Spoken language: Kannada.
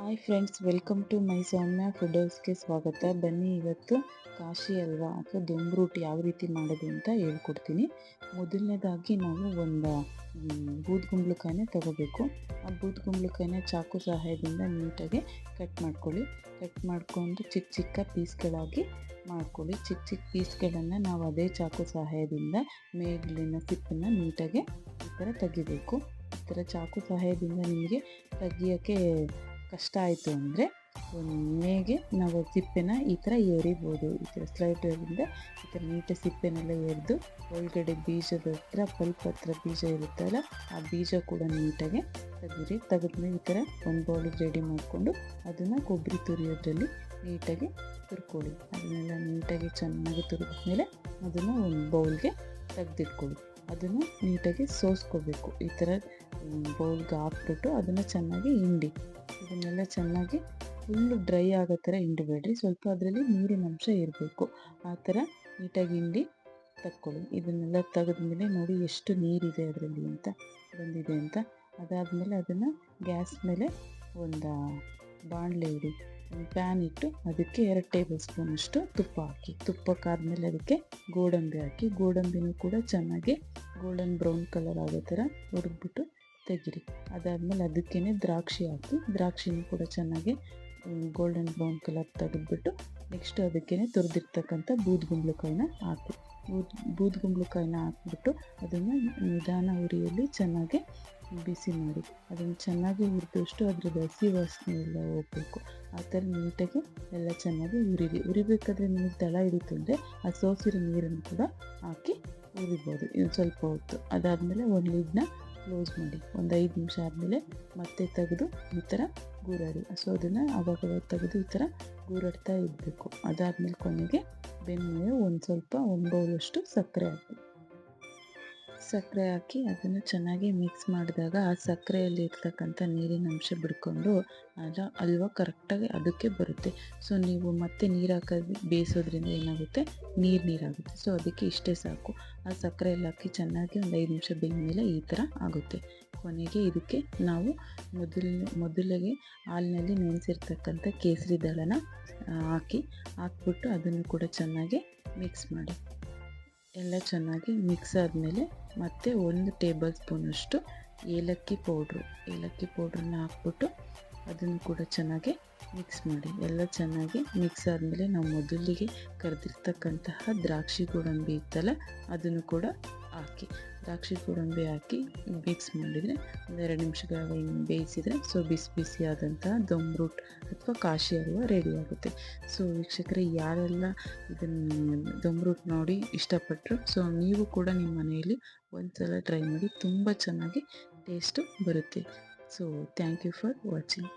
Hi friends welcome to my Soumya food ಹೌಸ್ಗೆ ಸ್ವಾಗತ. ಬನ್ನಿ ಇವತ್ತು ಕಾಶಿ ಅಲ್ವಾ? ಅಥವಾ ದುಂಬ್ರೂಟ್ ರೂಟಿ ಯಾವ ರೀತಿ ಮಾಡೋದು ಅಂತ ಹೇಳ್ಕೊಡ್ತೀನಿ. ಮೊದಲನೇದಾಗಿ ನಾವು ಒಂದು ಬೂದ್ಗುಂಬ್ಳಕಾಯಿನ ತಗೋಬೇಕು. ಆ ಬೂದ್ಗುಂಬ್ಳಕಾಯಿನ ಚಾಕು ಸಹಾಯದಿಂದ ನೀಟಾಗಿ ಕಟ್ ಮಾಡ್ಕೊಳ್ಳಿ. ಕಟ್ ಮಾಡಿಕೊಂಡು ಚಿಕ್ಕ ಚಿಕ್ಕ ಪೀಸ್ಗಳಾಗಿ ಮಾಡ್ಕೊಳ್ಳಿ. ಚಿಕ್ಕ ಚಿಕ್ಕ ಪೀಸ್ಗಳನ್ನು ನಾವು ಅದೇ ಚಾಕು ಸಹಾಯದಿಂದ ಮೇಲಿನ ಸಿಪ್ಪನ್ನು ನೀಟಾಗಿ ಈ ಥರ ತೆಗಿಬೇಕು. ಈ ಥರ ಚಾಕು ಸಹಾಯದಿಂದ ನಿಮಗೆ ತೆಗಿಯೋಕ್ಕೆ ಕಷ್ಟ ಆಯಿತು ಅಂದರೆ ಮೇಗೆ ನಾವು ಸಿಪ್ಪೆನ ಈ ಥರ ಎರಿಬೋದು ಈ ಥರ ಸ್ಲೈಡರಿಂದ ಈ ಥರ ನೀಟಾಗಿ ಸಿಪ್ಪೆನೆಲ್ಲ ಎರೆದು ಒಳಗಡೆ ಬೀಜದ ಹತ್ರ ಪಲ್ಪ್ ಹತ್ರ ಬೀಜ ಇರುತ್ತಲ್ಲ, ಆ ಬೀಜ ಕೂಡ ನೀಟಾಗಿ ತೆಗೀರಿ ತೆಗೆದ್ಮೇಲೆ ಈ ಥರ ಒಂದು ಬೌಲಿಗೆ ರೆಡಿ ಮಾಡಿಕೊಂಡು ಅದನ್ನು ಕೊಬ್ಬರಿ ತುರಿಯೋದ್ರಲ್ಲಿ ನೀಟಾಗಿ ತುರ್ಕೊಳ್ಳಿ. ಅದನ್ನೆಲ್ಲ ನೀಟಾಗಿ ಚೆನ್ನಾಗಿ ತುರಿದ್ಮೇಲೆ ಅದನ್ನು ಒಂದು ಬೌಲ್ಗೆ ತೆಗೆದಿಟ್ಕೊಳ್ಳಿ. ಅದನ್ನು ನೀಟಾಗಿ ಸೋಸ್ಕೋಬೇಕು. ಈ ಥರ ಬೌಲ್ಗೆ ಹಾಕ್ಬಿಟ್ಟು ಅದನ್ನು ಚೆನ್ನಾಗಿ ಹಿಂಡಿ. ಇದನ್ನೆಲ್ಲ ಚೆನ್ನಾಗಿ ಫುಲ್ಲು ಡ್ರೈ ಆಗೋ ಥರ ಹಿಂಡಬೇಡ್ರಿ. ಸ್ವಲ್ಪ ಅದರಲ್ಲಿ ನೀರಿನ ಅಂಶ ಇರಬೇಕು. ಆ ಥರ ನೀಟಾಗಿ ಹಿಂಡಿ ತಕ್ಕೊಳ್ಳಿ. ಇದನ್ನೆಲ್ಲ ತೆಗೆದ್ಮೇಲೆ ನೋಡಿ ಎಷ್ಟು ನೀರಿದೆ ಅದರಲ್ಲಿ ಅಂತ ಬಂದಿದೆ ಅಂತ. ಅದಾದಮೇಲೆ ಅದನ್ನು ಗ್ಯಾಸ್ ಮೇಲೆ ಒಂದು ಬಾಣಲೆ ಇಡಿ. ಒಂದು ಪ್ಯಾನ್ ಇಟ್ಟು ಅದಕ್ಕೆ ಎರಡು ಟೇಬಲ್ ಸ್ಪೂನಷ್ಟು ತುಪ್ಪ ಹಾಕಿ. ತುಪ್ಪ ಕಾದ್ಮೇಲೆ ಅದಕ್ಕೆ ಗೋಡಂಬಿ ಹಾಕಿ. ಗೋಡಂಬಿನೂ ಕೂಡ ಚೆನ್ನಾಗಿ ಗೋಲ್ಡನ್ ಬ್ರೌನ್ ಕಲರ್ ಆಗೋ ಥರ ಹುರಿದ್ಬಿಟ್ಟು ತೆಗಿರಿ. ಅದಾದಮೇಲೆ ಅದಕ್ಕೇ ದ್ರಾಕ್ಷಿ ಹಾಕಿ, ದ್ರಾಕ್ಷಿನೂ ಕೂಡ ಚೆನ್ನಾಗಿ ಗೋಲ್ಡನ್ ಬ್ರೌನ್ ಕಲರ್ ತೆಗೆದುಬಿಟ್ಟು ನೆಕ್ಸ್ಟ್ ಅದಕ್ಕೇ ತುರಿದಿರ್ತಕ್ಕಂಥ ಬೂದ್ಗುಂಬ್ಳಕಾಯಿನ ಹಾಕಿ ಬೂದ್ ಬೂದ್ಗುಂಬ್ಳಕಾಯಿನ ಹಾಕ್ಬಿಟ್ಟು ಅದನ್ನು ನಿಧಾನ ಉರಿಯಲ್ಲಿ ಚೆನ್ನಾಗಿ ಬಿಸಿ ಮಾಡಿ. ಅದನ್ನು ಚೆನ್ನಾಗಿ ಹುರಿದಷ್ಟು ಅದ್ರದ್ದು ಹಸಿ ವಾಸನೆ ಎಲ್ಲ ಹೋಗಬೇಕು. ಆ ಥರ ನೀಟಾಗಿ ಎಲ್ಲ ಚೆನ್ನಾಗಿ ಉರಿರಿ. ಉರಿಬೇಕಾದ್ರೆ ನಿಮಗೆ ತಳ ಹಿಡಿತು ಅಂದರೆ ಆ ಸೋಸಿರೋ ನೀರನ್ನು ಕೂಡ ಹಾಕಿ ಉರಿಬೋದು. ಇನ್ನು ಸ್ವಲ್ಪ ಹೊತ್ತು. ಅದಾದಮೇಲೆ ಒಂದು ಲಿಡ್ನ ಕ್ಲೋಸ್ ಮಾಡಿ ಒಂದು ಐದು ನಿಮಿಷ ಆದಮೇಲೆ ಮತ್ತೆ ತೆಗೆದು ಈ ಥರ ಗೂರಾಡಿ. ಸೊ, ಅದನ್ನು ಆವಾಗ ತೆಗೆದು ಈ ಥರ ಗೂರಾಡ್ತಾ ಇರಬೇಕು. ಅದಾದಮೇಲೆ ಕೊನೆಗೆ ಬೆನ್ನು ಒಂದು ಸ್ವಲ್ಪ ಒಂದು ಬೌಲಷ್ಟು ಸಕ್ಕರೆ ಹಾಕಿ. ಸಕ್ಕರೆ ಹಾಕಿ ಅದನ್ನು ಚೆನ್ನಾಗಿ ಮಿಕ್ಸ್ ಮಾಡಿದಾಗ ಆ ಸಕ್ಕರೆಯಲ್ಲಿ ಇರ್ತಕ್ಕಂಥ ನೀರಿನ ಅಂಶ ಬಿಡ್ಕೊಂಡು ಅದು ಹಲ್ವ ಕರೆಕ್ಟಾಗಿ ಅದಕ್ಕೆ ಬರುತ್ತೆ. ಸೊ ನೀವು ಮತ್ತೆ ನೀರು ಹಾಕೋದು, ಬೇಯಿಸೋದ್ರಿಂದ ಏನಾಗುತ್ತೆ? ನೀರು ನೀರಾಗುತ್ತೆ. ಸೊ ಅದಕ್ಕೆ ಇಷ್ಟೇ ಸಾಕು. ಆ ಸಕ್ಕರೆ ಎಲ್ಲ ಹಾಕಿ ಚೆನ್ನಾಗಿ ಒಂದು ಐದು ನಿಮಿಷ ಮೇಲೆ ಈ ಥರ ಆಗುತ್ತೆ. ಕೊನೆಗೆ ಇದಕ್ಕೆ ನಾವು ಮೊದಲು, ಮೊದಲಿಗೆ ಹಾಲಿನಲ್ಲಿ ನೆನೆಸಿರ್ತಕ್ಕಂಥ ಕೇಸರಿ ದಳನ ಹಾಕಿ ಹಾಕ್ಬಿಟ್ಟು ಅದನ್ನು ಕೂಡ ಚೆನ್ನಾಗಿ ಮಿಕ್ಸ್ ಮಾಡಿ. ಎಲ್ಲ ಚೆನ್ನಾಗಿ ಮಿಕ್ಸ್ ಆದಮೇಲೆ ಮತ್ತೆ ಒಂದು ಟೇಬಲ್ ಸ್ಪೂನಷ್ಟು ಏಲಕ್ಕಿ ಪೌಡ್ರು ಏಲಕ್ಕಿ ಪೌಡ್ರನ್ನ ಹಾಕ್ಬಿಟ್ಟು ಅದನ್ನು ಕೂಡ ಚೆನ್ನಾಗಿ ಮಿಕ್ಸ್ ಮಾಡಿ. ಎಲ್ಲ ಚೆನ್ನಾಗಿ ಮಿಕ್ಸ್ ಆದಮೇಲೆ ನಾವು ಮೊದಲಿಗೆ ಕರೆದಿರ್ತಕ್ಕಂತಹ ದ್ರಾಕ್ಷಿ ಗೋಡಂಬಿ ಇತ್ತಲ್ಲ, ಅದನ್ನು ಕೂಡ ಹಾಕಿ, ದ್ರಾಕ್ಷಿ ಗೋಡಂಬಿ ಹಾಕಿ ಮಿಕ್ಸ್ ಮಾಡಿದರೆ ಒಂದೆರಡು ನಿಮಿಷಗಳ ಬೇಯಿಸಿದರೆ ಸೊ ಬಿಸಿ ಬಿಸಿಯಾದಂತಹ ದಮ್ ರೂಟ್ ಅಥವಾ ಕಾಶಿ ಹಲ್ವ ರೆಡಿ ಆಗುತ್ತೆ. ಸೊ ವೀಕ್ಷಕರೇ, ಯಾರೆಲ್ಲ ಇದನ್ನು ದಮ್ ರೂಟ್ ನೋಡಿ ಇಷ್ಟಪಟ್ಟರು ಸೊ ನೀವು ಕೂಡ ನಿಮ್ಮ ಮನೆಯಲ್ಲಿ ಒಂದು ಸಲ ಟ್ರೈ ಮಾಡಿ ತುಂಬ ಚೆನ್ನಾಗಿ ಟೇಸ್ಟು ಬರುತ್ತೆ. So thank you for watching